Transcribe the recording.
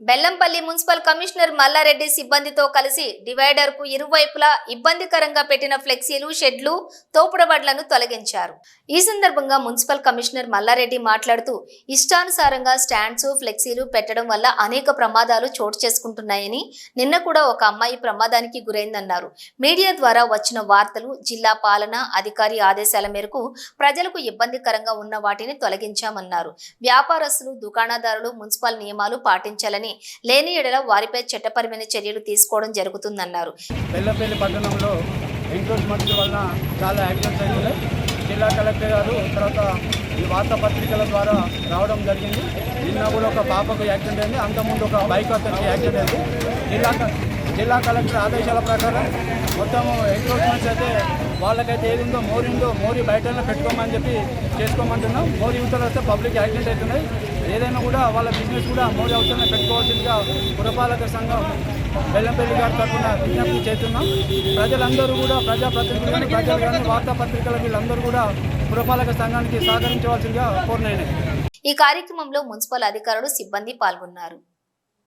Bellampalli municipal commissioner Mallareddy సిబ్బందితో కలిసి డివైడర్కు ఇరువైపులా ఇబ్బందికరంగా పెట్టిన ఫ్లెక్సీలు షెడ్లు తోపుడబడ్లను తొలగించారు. ఈ సందర్భంగా మున్సిపల్ కమిషనర్ మల్లారెడ్డి మాట్లాడుతూ ఇష్టానుసారంగా స్టాండ్స్ ఫ్లెక్సీలు పెట్టడం వల్ల అనేక ప్రమాదాలు చోటు చేసుకుంటున్నాయని నిన్న కూడా ఒక అమ్మాయి ప్రమాదానికి గురైందన్నారు. మీడియా ద్వారా వచ్చిన వార్తలు జిల్లా పాలన అధికారి ఆదేశాల మేరకు ప్రజలకు ఇబ్బందికరంగా ఉన్న వాటిని తొలగించామన్నారు. వ్యాపారస్తులు దుకాణదారులు మున్సిపల్ నియమాలు పాటించాలని లేని ఎడల వారిపై చట్టపరమైన చర్యలు తీసుకోవడం జరుగుతుందన్నారు. బెల్లపల్లి పట్టణంలో ఎంక్రోచ్మెంట్ వలన చాలా యాక్సిడెంట్స్ అయినాయి జిల్లా కలెక్టర్ గారు తర్వాత ఈ వార్తాపత్రికల ద్వారా రావడం జరిగింది. నిన్న కూడా ఒక పాపకు యాక్సిడెంట్ అయింది. అంతకుముందు ఒక బైక్ అతనికి యాక్సిడెంట్ అయింది. జిల్లా జిల్లా కలెక్టర్ ఆదేశాల ప్రకారం మొత్తము ఎంక్రోచ్మెంట్స్ అయితే వాళ్ళకైతే ఏది ఉందో మోరీ ఉందో మోరీ బయటనే పెట్టుకోమని చెప్పి చేసుకోమంటున్నాం. మోరీ యువతలు వస్తే పబ్లిక్ యాక్సిడెంట్ అవుతున్నాయి. ఏదైనా కూడా వాళ్ళ బిజినెస్ కూడా మోడీ అవతలనే పెట్టుకోవాల్సిందిగా పురపాలక సంఘం బెల్లంపల్లి గారి తరఫున విజ్ఞప్తి చేస్తున్నాం. ప్రజలందరూ కూడా ప్రజాప్రతినిధులు కానీ ప్రజలు కానీ వార్తాపత్రికల వీళ్ళందరూ కూడా పురపాలక సంఘానికి సహకరించవలసిందిగా కోరినాయి ఈ కార్యక్రమంలో మున్సిపల్ అధికారులు సిబ్బంది పాల్గొన్నారు.